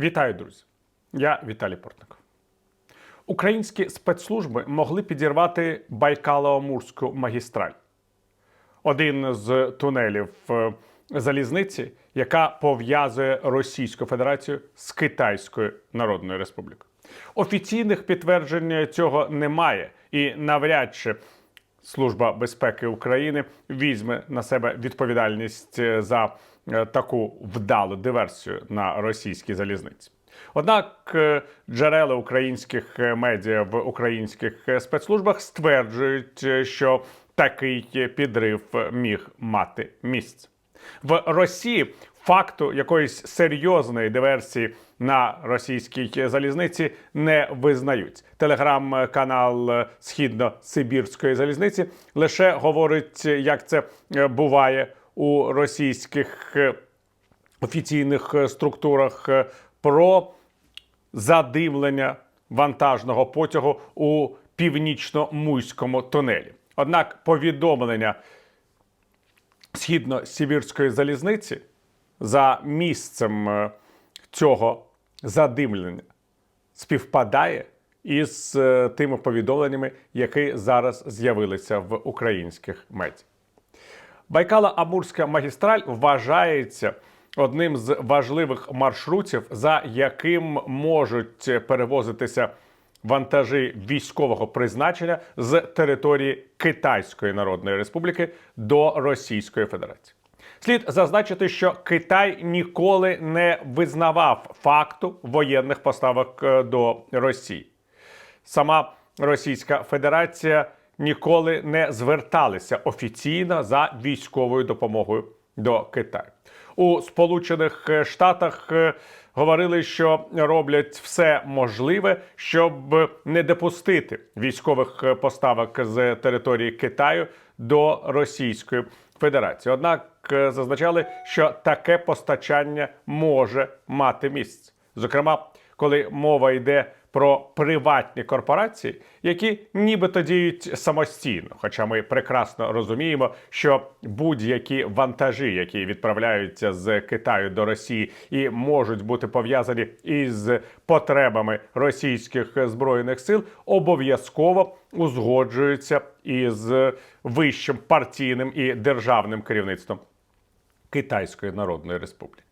Вітаю, друзі! Я Віталій Портников. Українські спецслужби могли підірвати Байкало-Амурську магістраль. Один з тунелів е, залізниці, яка пов'язує Російську Федерацію з Китайською Народною Республікою. Офіційних підтверджень цього немає, і навряд чи Служба безпеки України візьме на себе відповідальність е, за таку вдалу диверсію на російській залізниці. Однак е, джерела українських е, медіа в українських е, спецслужбах стверджують, е, що такий підрив міг мати місце. В Росії факту якоїсь серйозної диверсії на російській залізниці не визнають. Телеграм-канал Східно-Сибірської залізниці лише говорить, як це е, буває у російських е, офіційних е, структурах е, про задимлення вантажного потягу у північно-муйському тунелі. Однак повідомлення східно-сибірської залізниці за місцем цього задимлення співпадає із тими повідомленнями, які зараз з'явилися в українських медіа. Байкало-Амурська магістраль вважається одним з важливих маршрутів, за яким можуть перевозитися вантажі військового призначення з території Китайської Народної Республіки до Російської Федерації. Слід зазначити, що Китай ніколи не визнавав факту воєнних поставок е, до Росії. Сама Російська Федерація ніколи не зверталися офіційно за військовою допомогою до Китаю. У Сполучених Штатах е, говорили, що роблять все можливе, щоб не допустити військових е, поставок з території Китаю до Російської Федерації. Однак е, зазначали, що таке постачання може мати місце. Зокрема, коли мова йде про приватні корпорації, які нібито діють самостійно. Хоча ми прекрасно розуміємо, що будь-які вантажі, які відправляються з Китаю до Росії і можуть бути пов'язані із потребами російських збройних сил, обов'язково узгоджуються із вищим партійним і державним керівництвом Китайської Народної Республіки.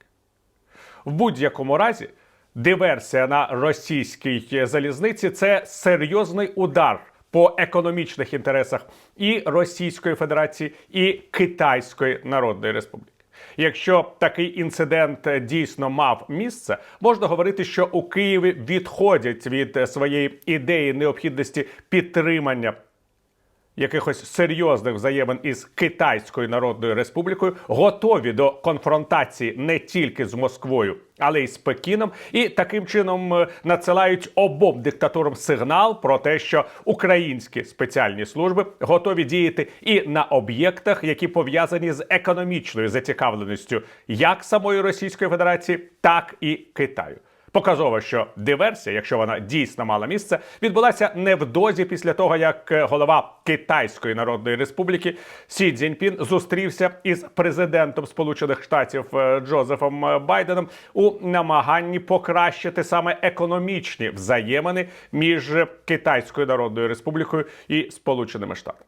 В будь-якому разі диверсія на російській залізниці це серйозний удар по економічних інтересах і Російської Федерації, і Китайської Народної Республіки. Якщо такий інцидент дійсно мав місце, можна говорити, що у Києві відходять від своєї ідеї необхідності підтримання якихось серйозних взаємин із Китайською Народною Республікою, готові до конфронтації не тільки з Москвою, але й з Пекіном, і таким чином е, надсилають обом диктатурам сигнал про те, що українські спеціальні служби готові діяти і на об'єктах, які пов'язані з економічною зацікавленістю як самої Російської Федерації, так і Китаю. Показово, що диверсія, якщо вона дійсно мала місце, відбулася невдовзі після того, як е, голова Китайської Народної Республіки Сі Цзіньпін зустрівся із президентом Сполучених Штатів е, Джозефом е, Байденом у намаганні покращити саме економічні взаємини між Китайською Народною Республікою і Сполученими Штатами.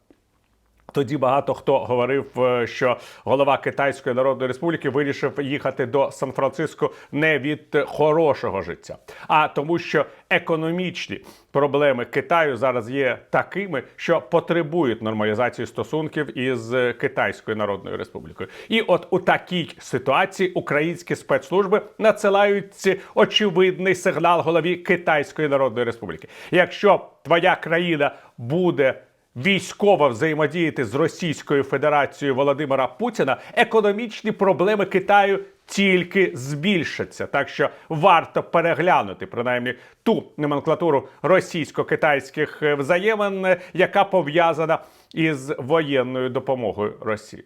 Тоді багато хто говорив, е, що голова Китайської Народної Республіки вирішив їхати до Сан-Франциско не від хорошого життя, а тому, що економічні проблеми Китаю зараз є такими, що потребують нормалізації стосунків із Китайською Народною Республікою. І от у такій ситуації українські спецслужби надсилають очевидний сигнал голові Китайської Народної Республіки. Якщо твоя країна буде військово взаємодіяти з Російською Федерацією Володимира Путіна, економічні проблеми Китаю тільки збільшаться. Так що варто переглянути принаймні ту номенклатуру російсько-китайських е, взаємин, е, яка пов'язана із воєнною допомогою Росії.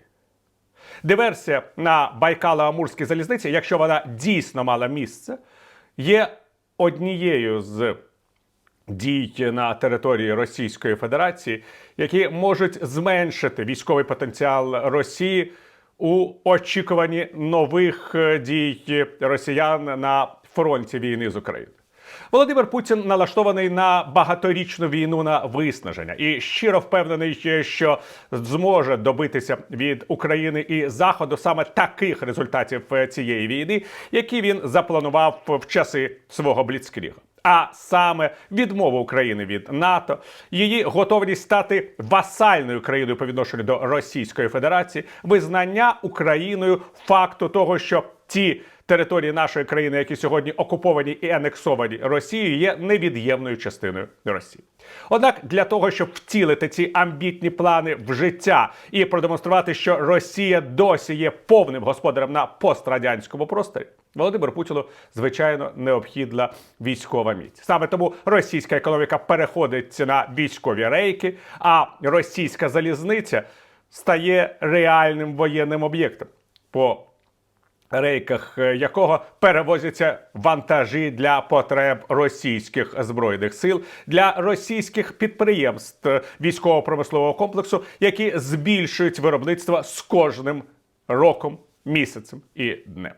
Диверсія на Байкало-Амурській залізниці, якщо вона дійсно мала місце, є однією з дій на території Російської Федерації, які можуть зменшити військовий потенціал Росії у очікуванні нових е, дій росіян на фронті війни з Україною. Володимир Путін налаштований на багаторічну війну на виснаження і щиро впевнений, що зможе добитися від України і Заходу саме таких результатів е, цієї війни, які він запланував в часи свого бліцкріга. А саме відмову України від НАТО, її готовність стати васальною країною по відношенню до Російської Федерації, визнання Україною факту того, що ті території нашої країни, які сьогодні окуповані і анексовані Росією, є невід'ємною частиною Росії. Однак для того, щоб втілити ці амбітні плани в життя і продемонструвати, що Росія досі є повним господарем на пострадянському просторі, Володимиру Путіну звичайно необхідна військова міць. Саме тому російська економіка переходить на військові рейки, а російська залізниця стає реальним воєнним об'єктом. По рейках е, якого перевозяться вантажі для потреб російських збройних сил для російських підприємств е, військово-промислового комплексу, які збільшують виробництво з кожним роком, місяцем і днем.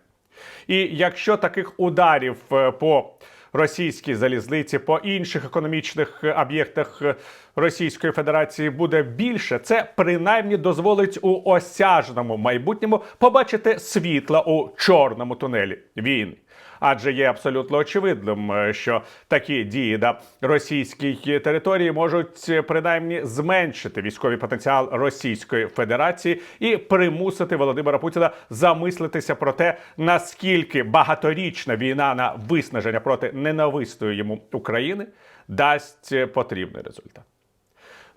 І якщо таких ударів е, по російській залізниці, по інших економічних е, об'єктах е, Російської Федерації буде більше, це принаймні дозволить у осяжному майбутньому побачити світла у чорному тунелі війни. Адже є абсолютно очевидним, е, що такі дії на російській території можуть е, принаймні зменшити військовий потенціал Російської Федерації і примусити Володимира Путіна замислитися про те, наскільки багаторічна війна на виснаження проти ненависної йому України дасть е, потрібний результат.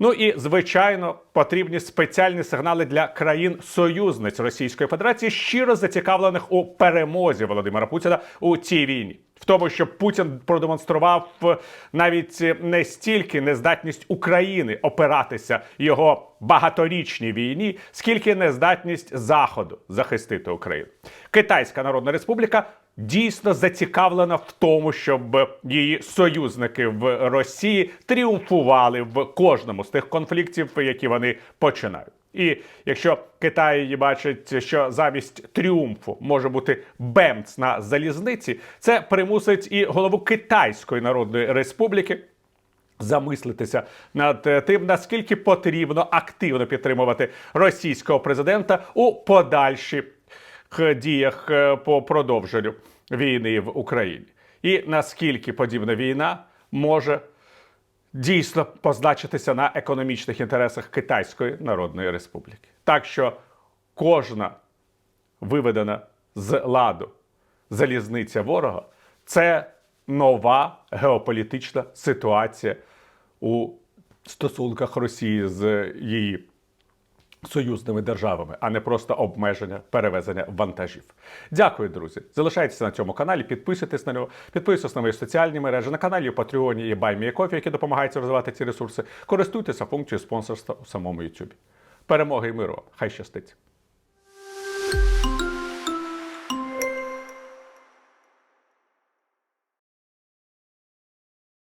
Ну і звичайно потрібні спеціальні сигнали для країн-союзниць Російської Федерації, щиро зацікавлених у перемозі Володимира Путіна у цій війні. В тому, щоб Путін продемонстрував е, навіть не стільки нездатність України опиратися його багаторічній війні, скільки нездатність Заходу захистити Україну. Китайська Народна Республіка дійсно зацікавлена в тому, щоб її союзники в Росії тріумфували в кожному з тих конфліктів, які вони починають. І якщо Китай бачить, що замість тріумфу може бути бемц на залізниці, це примусить і голову Китайської Народної Республіки замислитися над е, тим, наскільки потрібно активно підтримувати російського президента у подальших діях е, по продовженню війни в Україні, і наскільки подібна війна може дійсно позначитися на економічних інтересах Китайської Народної Республіки. Так що кожна виведена з ладу залізниця ворога це нова геополітична ситуація у стосунках Росії з її союзними державами, а не просто обмеження перевезення вантажів. Дякую, друзі. Залишайтеся на цьому каналі, підписуйтесь на нього, підписуйтесь на мої соціальні мережі на каналі Патреоні і BuyMeACoffee, які допомагають розвивати ці ресурси. Користуйтеся функцією спонсорства у самому YouTube. Перемоги і миру! Хай щастить!